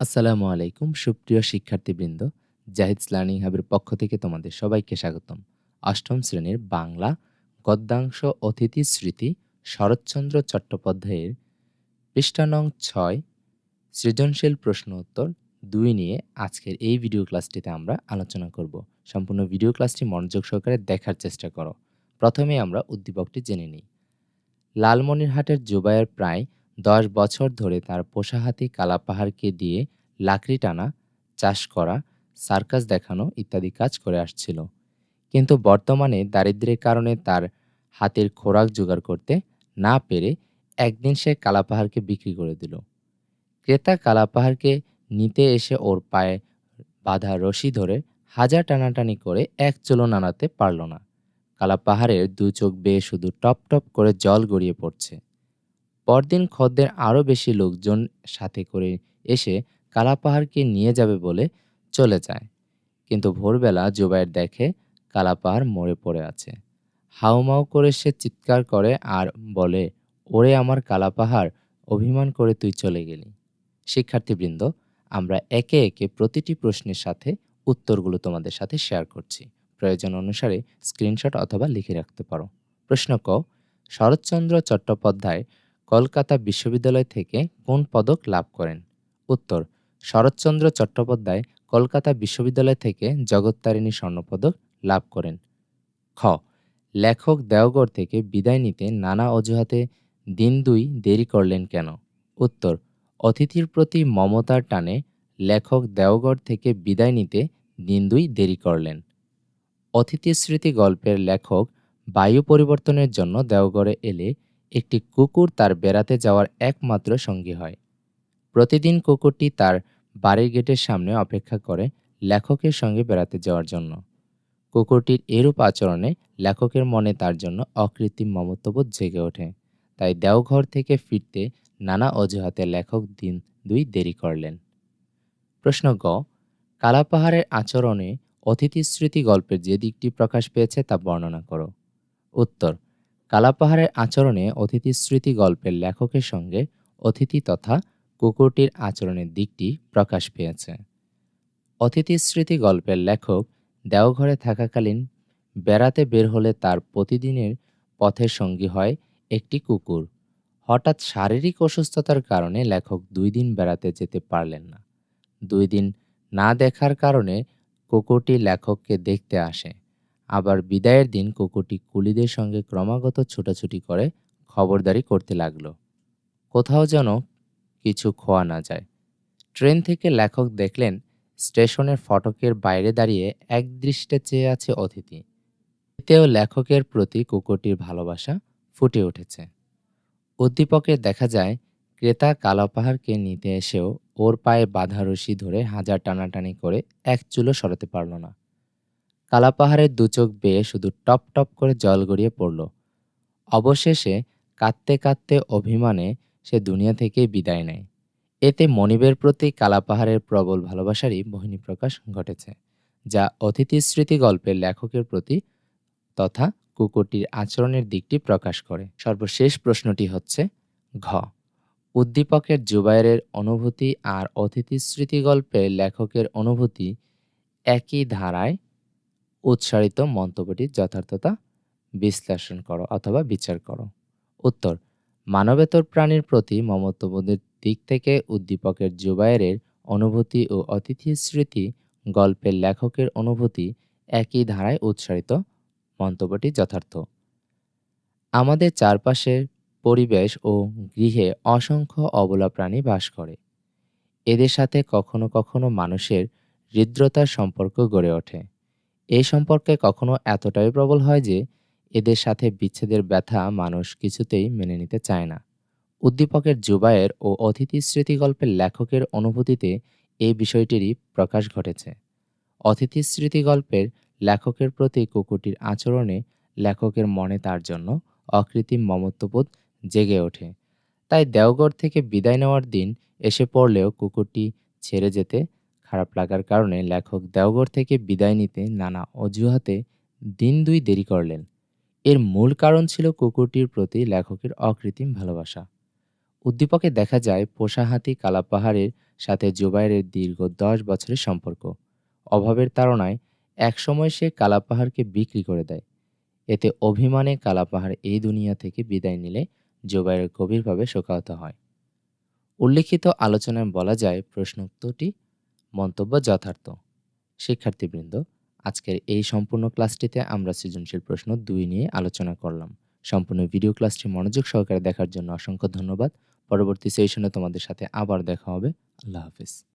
আসসালামু আলাইকুম, সুপ্রিয় শিক্ষার্থীবৃন্দ। জাহিদ লার্নিং হাবের পক্ষ থেকে তোমাদের সবাইকে স্বাগতম। অষ্টম শ্রেণির বাংলা গদ্যাংশ অতিথি স্মৃতি শরৎচন্দ্র চট্টোপাধ্যায়ের পৃষ্ঠা নং ছয়, সৃজনশীল প্রশ্ন উত্তর দুই নিয়ে আজকের এই ভিডিও ক্লাসটিতে আমরা আলোচনা করব। সম্পূর্ণ ভিডিও ক্লাসটি মনোযোগ সহকারে দেখার চেষ্টা করো। প্রথমে আমরা উদ্দীপকটি জেনে নিই। লালমনিরহাটের জুবায়ের প্রায় দশ বছর ধরে তার পোষা হাতি কালাপাহাড়কে দিয়ে লাকড়ি টানা, চাষ করা, সার্কাস দেখানো ইত্যাদি কাজ করে আসছিল। কিন্তু বর্তমানে দারিদ্র্যের কারণে তার হাতের খোরাক জোগাড় করতে না পেরে একদিন সে কালাপাহাড়কে বিক্রি করে দিল। ক্রেতা কালাপাহাড়কে নিতে এসে ওর পায়ে বাঁধা রশি ধরে হাজার টানাটানি করে এক চুলো নাড়াতে পারল না। কালাপাহাড়ের দু চোখ বেয়ে শুধু টপ টপ করে জল গড়িয়ে পড়ছে। পরদিন খদ্দের আরও বেশি লোকজন সাথে করে এসে কালাপাহাড়কে নিয়ে যাবে বলে চলে যায়। কিন্তু ভোরবেলা জুবাইর দেখে কালাপাহাড় মরে পড়ে আছে। হাউমাউ করে সে চিৎকার করে আর বলে, ওরে আমার কালাপাহাড়, অভিমান করে তুই চলে গেলি। শিক্ষার্থীবৃন্দ, আমরা একে একে প্রতিটি প্রশ্নের সাথে উত্তরগুলো তোমাদের সাথে শেয়ার করছি। প্রয়োজন অনুসারে স্ক্রিনশট অথবা লিখে রাখতে পারো। প্রশ্ন ক, শরৎচন্দ্র চট্টোপাধ্যায় কলকাতা বিশ্ববিদ্যালয় থেকে কোন পদক লাভ করেন? উত্তর, শরৎচন্দ্র চট্টোপাধ্যায় কলকাতা বিশ্ববিদ্যালয় থেকে জগত্তারিণী স্বর্ণপদক লাভ করেন। খ, লেখক দেওঘর থেকে বিদায় নিতে নানা অজুহাতে দিন দুই দেরি করলেন কেন? উত্তর, অতিথির প্রতি মমতার টানে লেখক দেওঘর থেকে বিদায় নিতে দিন দুই দেরি করলেন। অতিথি স্মৃতি গল্পের লেখক বায়ু পরিবর্তনের জন্য দেওঘরে এলে একটি কুকুর তার বেড়াতে যাওয়ার একমাত্র সঙ্গী হয়। প্রতিদিন কুকুরটি তার বাড়ির গেটের সামনে অপেক্ষা করে লেখকের সঙ্গে বেড়াতে যাওয়ার জন্য। কুকুরটির এরূপ আচরণে লেখকের মনে তার জন্য অকৃত্রিম মমত্ববোধ জেগে ওঠে। তাই দেওঘর থেকে ফিরতে নানা অজুহাতে লেখক দিন দুই দেরি করলেন। প্রশ্ন গ, কালাপাহাড়ের আচরণে অতিথি স্মৃতি গল্পের যে দিকটি প্রকাশ পেয়েছে তা বর্ণনা করো। উত্তর কালাপাহাড়ের আচরণে অতিথি স্মৃতি গল্পের লেখকের সঙ্গে অতিথি তথা কুকুরটির আচরণের দিকটি প্রকাশ পেয়েছে। অতিথি স্মৃতি গল্পের লেখক দেওঘরে থাকাকালীন বেড়াতে বের হলে তার প্রতিদিনের পথের সঙ্গী হয় একটি কুকুর। হঠাৎ শারীরিক অসুস্থতার কারণে লেখক দুই দিন বেড়াতে যেতে পারলেন না। দুই দিন না দেখার কারণে কুকুরটি লেখককে দেখতে আসে। আবার বিদায়ের দিন কুকুরটি কুলিদের সঙ্গে ক্রমাগত ছোটাছুটি করে খবরদারি করতে লাগল। কোথাও যেন কিছু খোয়া না যায়। ট্রেন থেকে লেখক দেখলেন, স্টেশনের ফটকের বাইরে দাঁড়িয়ে একদৃষ্টে চেয়ে আছে অতিথি। এতেও লেখকের প্রতি কুকুরটির ভালোবাসা ফুটে উঠেছে। উদ্দীপকে দেখা যায়, ক্রেতা কালাপাহাড়কে নিতে এসেও ওর পায়ে বাধা রশি ধরে হাজার টানাটানি করে এক চুলো সরাতে পারল না। কালাপাহাড়ের দুচোখ বেয়ে শুধু টপ টপ করে জল গড়িয়ে পড়ল। অবশেষে কাঁদতে কাঁদতে অভিমানে সে দুনিয়া থেকে বিদায় নেয়। এতে মনিবের প্রতি কালাপাহাড়ের প্রবল ভালোবাসারই বহিনী প্রকাশ ঘটেছে, যা অতিথি স্মৃতি গল্পের লেখকের প্রতি তথা কুকুরটির আচরণের দিকটি প্রকাশ করে। সর্বশেষ প্রশ্নটি হচ্ছে, ঘ, উদ্দীপকের জুবাইরের অনুভূতি আর অতিথি স্মৃতি গল্পের লেখকের অনুভূতি একই ধারায় উৎসারিত মন্তব্যটির যথার্থতা বিশ্লেষণ করো অথবা বিচার করো। উত্তর, মানবেতর প্রাণীর প্রতি মমত্ববোধের দিক থেকে উদ্দীপকের জুবায়েরের অনুভূতি ও অতিথি স্মৃতি, গল্পের লেখকের অনুভূতি একই ধারায় উৎসারিত মন্তব্যটি যথার্থ। আমাদের চারপাশের পরিবেশ ও গৃহে অসংখ্য অবলা প্রাণী বাস করে। এদের সাথে কখনো কখনো মানুষের হৃদ্রতার সম্পর্ক গড়ে ওঠে। এই সম্পর্কে কখনো এতটাই প্রবল হয় যে এদের সাথে বিচ্ছেদের ব্যথা মানুষ কিছুতেই মেনে নিতে চায় না। উদ্দীপকের জুবায়ের ও অতিথি স্মৃতিগল্পের লেখকের অনুভূতিতে এই বিষয়টিরই প্রকাশ ঘটেছে। অতিথি স্মৃতিগল্পের লেখকের প্রতি কুকুরটির আচরণে লেখকের মনে তার জন্য অকৃত্রিম মমত্ববোধ জেগে ওঠে। তাই দেওঘর থেকে বিদায় নেওয়ার দিন এসে পড়লেও কুকুরটি ছেড়ে যেতে খারাপ লাগার কারণে লেখক দেওঘর থেকে বিদায় নিতে নানা অজুহাতে দিন দুই দেরি করলেন। এর মূল কারণ ছিল কুকুরটির প্রতি লেখকের অকৃত্রিম ভালোবাসা। উদ্দীপকে দেখা যায় পোষা হাতি কালাপাহাড়ের সাথে জুবাইরের দীর্ঘ দশ বছরের সম্পর্ক। অভাবের তাড়নায় একসময় সে কালাপাহাড়কে বিক্রি করে দেয়। এতে অভিমানে কালাপাহাড় এই দুনিয়া থেকে বিদায় নিলে জুবাইরের গভীরভাবে শোকাহত হয়। উল্লেখিত আলোচনায় বলা যায় প্রশ্নোত্তরটি মন্তব্য যথার্থ। শিক্ষার্থীবৃন্দ, আজকের এই সম্পূর্ণ ক্লাসটিতে আমরা সৃজনশীল প্রশ্ন দুই নিয়ে আলোচনা করলাম। সম্পূর্ণ ভিডিও ক্লাসটি মনোযোগ সহকারে দেখার জন্য অসংখ্য ধন্যবাদ। পরবর্তী সেশনে তোমাদের সাথে আবার দেখা হবে। আল্লাহ হাফিজ।